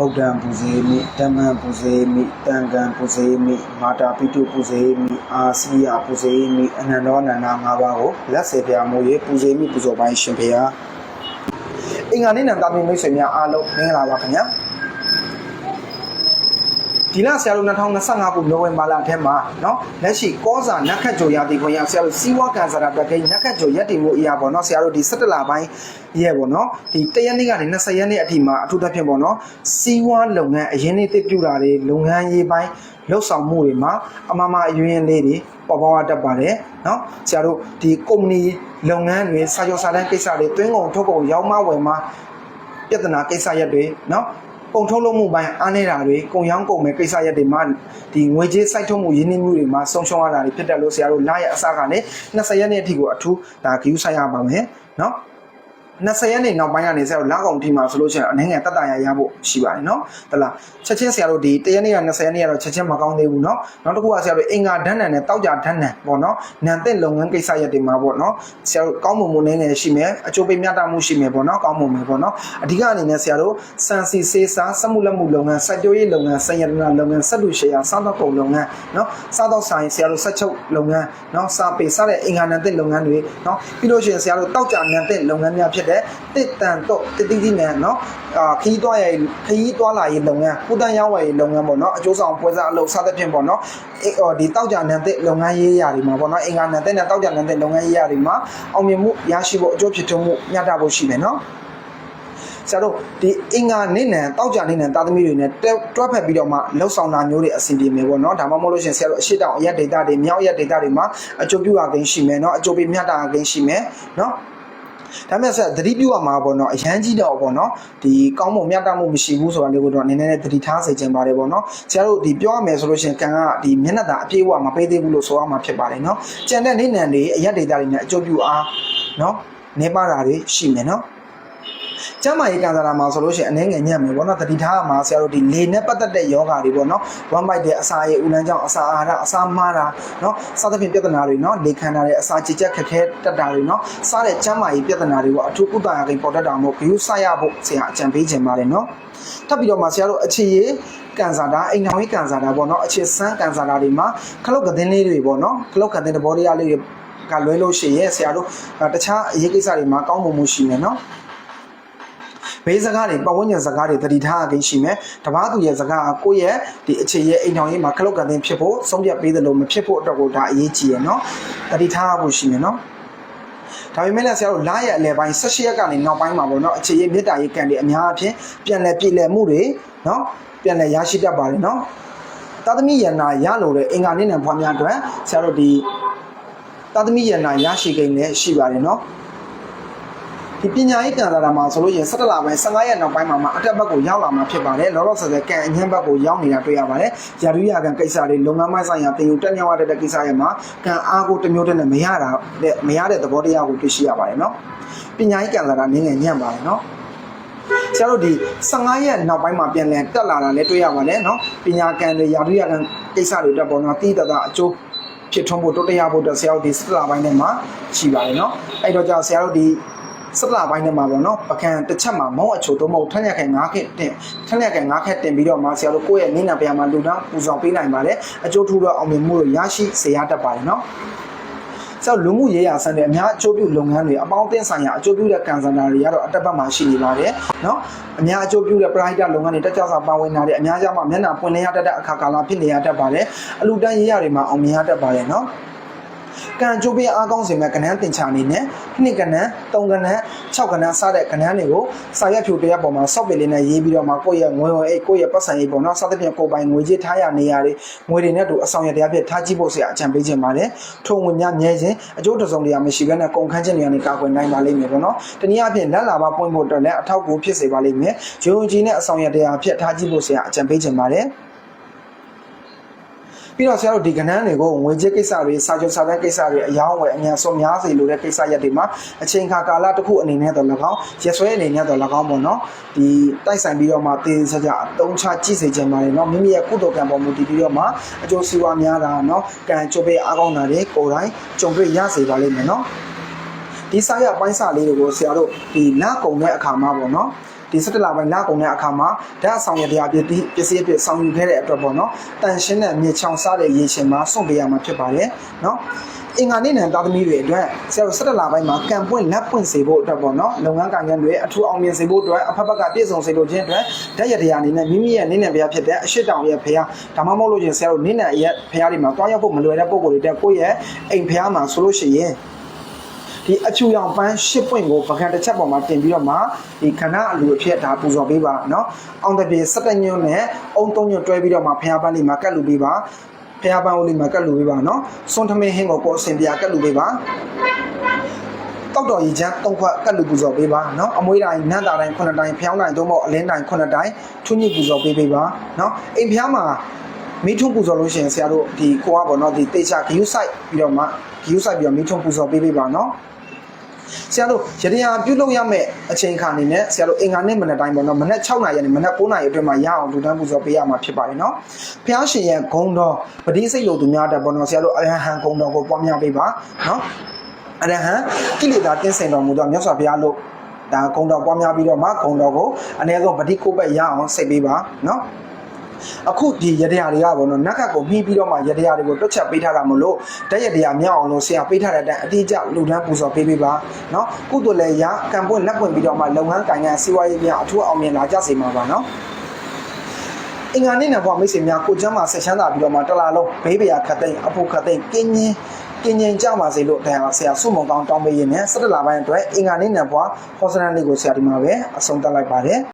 ဗုဒ္ဓံပူဇေမိဓမ္မံပူဇေမိတန်ခံပူဇေမိမာတာပိတုပူဇေမိအာစီယပူဇေမိအနန္တောအနန္ဒ၅ပါးကိုလက်စေဖျားမိုး၍ပူဇေမိပူဇော်ပိုင်းရှင်ဖျားအင်္ဂါနေ့နံတာမီမိတ်ဆွေများအားလုံးမင်္ဂလာပါခင်ဗျာ ဒီလဆရာတို့2025ခုနိုဝင်ဘာလထဲမှာเนาะလက်ရှိကောစာနက်ခတ်ကြိုရသည်ခွင့်ရဆရာတို့စီးပွားကန်စာတာတက်ကိန်းနက်ခတ်ကြိုရက်တည်မှုအရာပေါ့เนาะဆရာတို့ဒီ17လပိုင်းရဲ့ပေါ့เนาะဒီ1ရက်နေ့ကနေ20ရက်နေ့အထိမှာအထူးသဖြင့်ပေါ့เนาะစီးပွားလုပ်ငန်းအရင်နေ့တစ်ပြူတာတွေလုပ်ငန်းရေးပိုင်းလှုပ်ဆောင်မှုတွေမှာအမမအရင်းလေးတွေပေါ်ပေါက်တတ်ပါတယ်เนาะဆရာတို့ဒီကုမ္ပဏီလုပ်ငန်းတွေစာချုပ်စာတမ်းကိစ္စတွေတွင်းကုန်ထုတ်ကုန်ရောင်းမဝယ်မှာ ပြဿနာကိစ္စရက်တွေเนาะ ကုန်ထုတ်လုပ်မှုပိုင်းအားနည်းတာတွေကုန်ရောင်းကုန်မဲ့ကိစ္စရပ်တွေမှာဒီငွေကြေးစိုက်ထုတ်မှုရင်းနှီးမှုတွေမှာဆုံးရှုံးရတာတွေဖြစ်တယ်လို့ဆရာတို့လရဲ့အစကလည်း20ရက်နေ့အထိကိုအထူးဒါဂရုစိုက်ရပါမယ်နော် 20ရက်နေ့နောက်ပိုင်းကနေဆရာတို့လောက်အောင်ထိမှာဆိုလို့ရှိရင်အနေငယ်တက်တာရရဖို့ရှိပါတယ်เนาะတလားချက်ချင်းဆရာတို့ဒီ1ရက်နေ့က20ရက်နေ့ကတော့ချက်ချင်းမကောင်းသေးဘူးเนาะနောက်တစ်ခုကဆရာတို့အင်္ဂါဓာတ်နံနဲ့တောက်ကြဓာတ်နံပေါ့เนาะနံတဲ့လုပ်ငန်းကိစ္စရက်တွေမှာပေါ့เนาะဆရာတို့ကောင်းမွန်မှုနည်းနည်းရှိမယ်အကျိုးပေးမျှတမှုရှိမယ်ပေါ့เนาะကောင်းမွန်မယ်ပေါ့เนาะအဓိကအနေနဲ့ဆရာတို့စံစီစေးစားစက်မှုလက်မှုလုပ်ငန်းစိုက်ပျိုးရေးလုပ်ငန်းစံရတနာလုပ်ငန်းစက်လူရှယ်ယာစားတော့ကုန်လုပ်ငန်းเนาะစားတော့ဆိုင်ဆရာတို့စက်ချုပ်လုပ်ငန်းเนาะစာပေစတဲ့အင်္ဂါနံတဲ့လုပ်ငန်းတွေเนาะပြီးလို့ရှိရင်ဆရာတို့တောက်ကြနံတဲ့လုပ်ငန်းများဖြစ် တဲ့တစ်တန်တော့တတိတိနဲ့နော်အာခီးသွားရည်ခီးသွားလာရည်လုပ်ငန်းကုသရောင်းဝယ်ရည်လုပ်ငန်းပေါ့နော်အကျိုးဆောင်ပွဲစားအလုပ်စသဖြင့်ပေါ့နော်ဒီတောက်ကြနံတဲ့လုပ်ငန်းရေးရာတွေမှာပေါ့နော်အင်္ဂါနံတဲ့နဲ့တောက်ကြနံတဲ့လုပ်ငန်းရေးရာတွေမှာအောင်မြင်မှုရရှိဖို့အကျိုးဖြစ်ထွန်းမှုမျှတဖို့ရှိမယ်နော်ဆရာတို့ဒီအင်္ဂါနေ့နံတောက်ကြနေ့နံတာသမီတွေနဲ့တွက်ဖက်ပြီးတော့မှလှုပ်ဆောင်တာမျိုးတွေအစီအပြေမယ်ပေါ့နော်ဒါမှမဟုတ်လို့ရှင်ဆရာတို့အရှိတောင်အရက်ဒေတာတွေမြောက်ရက်ဒေတာတွေမှာအကျိုးပြုတာကိန်းရှိမယ်နော်အကျိုးပေးမြတ်တာကိန်းရှိမယ်နော် ဒါမဲ့ဆက်သတိပြုရမှာပေါ့နော်အရန်ကြီးတော့ပေါ့နော်ဒီကောင်းမွန်မြတ်တမှုမရှိဘူးဆိုတာလေးကိုတော့နည်းနည်းနဲ့သတိထားစေချင်ပါတယ်ပေါ့နော်ဆရာတို့ဒီပြောရမယ်ဆိုလို့ရှိရင်ကံကဒီမျက်နှာသာအပြည့်အဝမပေးသေးဘူးလို့ဆိုရမှာဖြစ်ပါတယ်နော်ကြံတဲ့နေနံတွေအရက်ဒေတာတွေနဲ့အကျိုးပြုအားနော်နေပါတာတွေရှိမယ်နော် ကျမ်းမာရေးကံစားတာမှာဆိုလို့ရှိရင်အနေငယ်ညံ့မယ်ပေါ့နော်တတိထားမှာဆရာတို့ဒီလေနဲ့ပတ်သက်တဲ့ယောဂါတွေပေါ့နော် one bite တဲ့အစာရည်ဥလန်းကြောင့်အစာအာဟာရအစာမှားတာနော်စသဖြင့်ပြဿနာတွေနော်လေခန္ဓာတွေအစာကြည်ကြက်ခက်ခဲတက်တာတွေနော်စားတဲ့ကျမ်းမာရေးပြဿနာတွေကိုအထူးကုသရာကိပေါ်တတ်တာမို့ဘီယူဆရဖို့ဆရာအကြံပေးခြင်းပါတယ်နော်ထပ်ပြီးတော့မှဆရာတို့အခြေရည်ကန်စားတာအိမ်ထောင်ရေးကန်စားတာပေါ့နော်အခြေစမ်းကန်စားတာတွေမှာခလုတ်ကသင်းလေးတွေပေါ့နော်ခလုတ်ကသင်းတဘောတရားလေးတွေကလွဲလို့ရှိရင်ဆရာတို့တခြားအရေးကိစ္စတွေမှာကောင်းမှုမှုရှိမယ်နော် ဘေးစကားတွေပတ်ဝန်းကျင်စကားတွေတတိထားအကိန်းရှိမယ်တပားသူရဲ့စကားကကိုယ့်ရဲ့ဒီအခြေရဲ့အိမ်ထောင်ရေးမှာခလုတ်ကန်တင်ဖြစ်ဖို့ဆုံးဖြတ်ပေးတယ်လို့မဖြစ်ဖို့အတွက်ကိုဒါအရေးကြီးရယ်နော်တတိထားဖို့ရှိမယ်နော်ဒါပေမဲ့လည်းဆရာတို့လာရအလဲပိုင်း16ရက်ကနေနောက်ပိုင်းမှာပေါ့နော်အခြေရဲ့မေတ္တာရေးကံတွေအများအပြားပြန်လဲပြည်လဲမှုတွေနော်ပြန်လဲရရှိတတ်ပါတယ်နော်သာသမီယန္နာရလို့တဲ့အင်္ဂါနေ့နဲ့ဖွားများအတွက်ဆရာတို့ဒီသာသမီယန္နာရရှိကိန်းလည်းရှိပါတယ်နော် ဒီပညာရေးကံစားတာမှာဆိုလို့ရင်17လပိုင်း15ရက်နောက်ပိုင်းမှာမှအတက်ဘက်ကိုရောက်လာမှာဖြစ်ပါတယ်လောလောဆယ်ဆယ်ကံအညံ့ဘက်ကိုရောက်နေတာတွေ့ရပါတယ်ရာထူးရာကံကိစ္စတွေလုပ်ငန်းမိုင်းဆိုင်ရာတင်ယူတက်မြောက်ရတဲ့ကိစ္စရဲ့မှာကံအားကိုတစ်မျိုးတည်းနဲ့မရတာတဲ့မရတဲ့သဘောတရားကိုတွေ့ရှိရပါတယ်နော်ပညာရေးကံစားတာနည်းငယ်ညံ့ပါတယ်နော်ဆရာတို့ဒီ15ရက်နောက်ပိုင်းမှာပြန်လည်တက်လာတာလည်းတွေ့ရပါတယ်နော်ပညာကံတွေရာထူးရာကံကိစ္စတွေတက်ပေါ်တော့တိတသာအကျိုးဖြစ်ထွန်းဖို့တိုးတက်ရဖို့အတွက်ဆရာတို့ဒီ17လပိုင်းထဲမှာရှိပါတယ်နော်အဲ့တော့ကြာဆရာတို့ဒီ စက်လာပိုင်းထဲမှာပေါ့နော်ပကံတစ်ချက်မှာမောင်းအချိုတော့မဟုတ်ထက်ရက်ခဲ၅ခက်တင်ထက်ရက်ခဲ၅ခက်တင်ပြီးတော့မှဆရာတို့ကိုယ့်ရဲ့နေနာပြာမှာလူသားပူဆောင်ပေးနိုင်ပါတယ်အကျိုးထူတော့အောင်မြင်မှုတွေရရှိစေရတတ်ပါတယ်နော်ဆောက်လူမှုရေးရာစံတဲ့အများအကျိုးပြုလုပ်ငန်းတွေအပေါင်းအသင်းဆိုင်ရာအကျိုးပြုတဲ့ကန်စန္ဒာတွေကတော့အတက်ဘက်မှာရှိနေပါတယ်နော်အများအကျိုးပြုတဲ့ပရိုက်တာလုပ်ငန်းတွေတက်ကြွစွာပါဝင်လာတဲ့အများကြီးမှမျက်နှာပွင့်လင်းရတတ်တဲ့အခါကာလဖြစ်နေရတတ်ပါတယ်အလူတန်းရေးရတွေမှာအောင်မြင်ရတတ်ပါတယ်နော် ကံကြိုးပေးအားကောင်းစေမဲ့ကဏ္ဍတင်ချာအနေနဲ့နှစ်ကဏ္ဍသုံးကဏ္ဍ၆ကဏ္ဍစတဲ့ကဏ္ဍတွေကိုစာရွက်ဖြူတရားပေါ်မှာစောက်ပင်လေးနဲ့ရေးပြီးတော့မှကိုယ့်ရဲ့ငွေဝင်အိတ်ကိုယ့်ရဲ့ပတ်စံရေးပေါ်နော်စသဖြင့်ကိုယ်ပိုင်ငွေကြေးထားရနေရတွေငွေတွေနဲ့တူအဆောင်ရတရားဖြစ်ထားကြည့်ဖို့ဆရာအကြံပေးခြင်းပါတယ်ထုံငွေများမြဲခြင်းအကျိုးတစုံတရာမရှိဘဲနဲ့ကုန်ခန်းခြင်းတွေကနေကာကွယ်နိုင်ပါလိမ့်မယ်ပေါ့နော်တနည်းအားဖြင့်လက်လာပါပွင့်ဖို့အတွက်လည်းအထောက်အကူဖြစ်စေပါလိမ့်မယ်ဂျုံကြီးနဲ့အဆောင်ရတရားဖြစ်ထားကြည့်ဖို့ဆရာအကြံပေးခြင်းပါတယ် ပြီးတော့ဆရာတို့ဒီကဏ္ဍတွေကိုငွေကြေးကိစ္စတွေစာချုပ်စာတမ်းကိစ္စတွေအယောင်းဝယ်အများဆုံးများစေလို့တဲ့ကိစ္စရက်တွေမှာအချိန်ခါကာလတစ်ခုအနေနဲ့တော့၎င်းရက်ဆွဲအနေနဲ့တော့၎င်းပေါ့နော်ဒီတိုက်ဆိုင်ပြီးတော့မှတေးစကြအတုံးချကြည့်စေချင်ပါတယ်နော်မိမိရဲ့ကုသိုလ်ကံပေါ်မူတည်ပြီးတော့မှအကျိုးစီးပွားများတာနော်ကံကြိုးပေးအားကောင်းတာတွေကိုယ်တိုင်ကြုံတွေ့ရစေပါလိမ့်မယ်နော်ဒီစာရအပိုင်းစာလေးတွေကိုဆရာတို့ဒီလကုံတဲ့အခါမှာပေါ့နော် ဒီ17လပိုင်းလကုန်တဲ့အခါမှာဓာတ်ဆောင်ရတရားပစ္စည်းပစ္စည်းအဖြစ်ဆောင်ယူခဲ့တဲ့အတွက်ပေါ့နော်တန်ရှင်းတဲ့မြေချောင်စားတဲ့ရေရှင်မှာစွန့်ပေးရမှာဖြစ်ပါတယ်နော်အင်္ဂါနေ့နဲ့တာသမီတွေအတွက်ဆရာတို့17လပိုင်းမှာကံပွင့်လက်ပွင့်စေဖို့အတွက်ပေါ့နော်လုပ်ငန်းကိုင်ငန်းတွေအထူးအောင်မြင်စေဖို့အတွက်အဖက်ဖက်ကပြည့်စုံစေလို့ခြင်းအတွက်ဓာတ်ရတရားအနေနဲ့မိမိရဲ့နည်းနဲ့ဘုရားဖြစ်တဲ့အရှိတောင်ရဲ့ဘုရားဒါမှမဟုတ်လို့ချင်းဆရာတို့နည်းနဲ့ရဲ့ဘုရားတွေမှာတွားရောက်ဖို့မလွယ်တဲ့ပုံကိုယ်တွေတက်ကိုယ့်ရဲ့အိမ်ဘုရားမှာဆိုလို့ရှိရင် ဒီအချူရောင်ပန်းရှစ်ပွင့်ကိုပကံတစ်ချက်ပေါ်မှာတင်ပြီးတော့မှဒီခဏအလူအဖြစ်ဒါပူဇော်ပေးပါเนาะအောင်တပြေ17ညွန့်နဲ့အုံ3ညွန့်တွဲပြီးတော့မှဖျားပန်းလေးမှာကတ်လူပေးပါဖျားပန်းဦးလေးမှာကတ်လူပေးပါเนาะစွန်ထမင်းဟင်းကိုကိုအစင်ပြကတ်လူပေးပါတောက်တော်ရီချမ်း၃ခွက်ကတ်လူပူဇော်ပေးပါเนาะအမွေးတိုင်းနတ်တာတိုင်း9တိုင်းဖျောင်းတိုင်းသို့မဟုတ်အလင်းတိုင်း9တိုင်းထွညစ်ပူဇော်ပေးပေးပါเนาะအိမ်ဖျားမှာ မိထုံပူဇော်လို့ရှိရင်ဆရာတို့ဒီကိုကပေါ့နော်ဒီတေချာဂယူဆိုင်ပြီးတော့မှဂယူဆိုင်ပြီးတော့မိထုံပူဇော်ပေးပေးပါနော်ဆရာတို့ရတရားပြုလုပ်ရမယ့်အချိန်ခါအနေနဲ့ဆရာတို့အင်္ဂါနေ့မနက်တိုင်းပေါ့နော်မနက်6နာရီကနေမနက်9နာရီအတွင်းမှာရအောင်လူတန်းပူဇော်ပေးရမှာဖြစ်ပါတယ်နော်ဖះရှင်ရဲ့ဂုံတော်ပတိစိတ်လို့သူများတဲ့ပေါ့နော်ဆရာတို့အရဟံဂုံတော်ကိုပွားများပေးပါနော်အရဟံကိလေသာတင်းစင်တော်မူသောမြတ်စွာဘုရားလို့ဒါဂုံတော်ပွားများပြီးတော့မှဂုံတော်ကိုအ ਨੇ ဆုံးပတိကိုပဲရအောင်စိတ်ပေးပါနော် အခုဒီရတရားတွေကပေါ့နော်နက်ကကိုမှီးပြီးတော့မှရတရားတွေကိုတွက်ချက်ပေးထားတာမလို့တက်ရတရားမြောက်အောင်လို့ဆရာပေးထားတဲ့အတိုင်းအတိအကျလူလန်းပူဇော်ပေးပေးပါနော်ကုသိုလ်လည်းရကံပွင့်လက်ပွင့်ပြီးတော့မှလုပ်ငန်းကိုင်ငန်းစီးပွားရေးများအထူးအောင်မြင်လာကြစေမှာပါနော်အင်္ဂါနေ့နဲ့ဘွားမိတ်ဆွေများကိုကျမ်းမှာဆက်ချမ်းသာပြီးတော့မှတလာလုံးဘေးပရာခတ်သိမ်းအဖို့ခတ်သိမ်းကင်းရင်းကင်းရင်ကြပါစေလို့တရားဆရာဆုမုံကောင်းတောင်းပေးရင်းနဲ့၁၇လပိုင်းအတွက်အင်္ဂါနေ့နဲ့ဘွားဟောစနန်လေးကိုဆရာဒီမှာပဲအဆုံးသတ်လိုက်ပါတယ်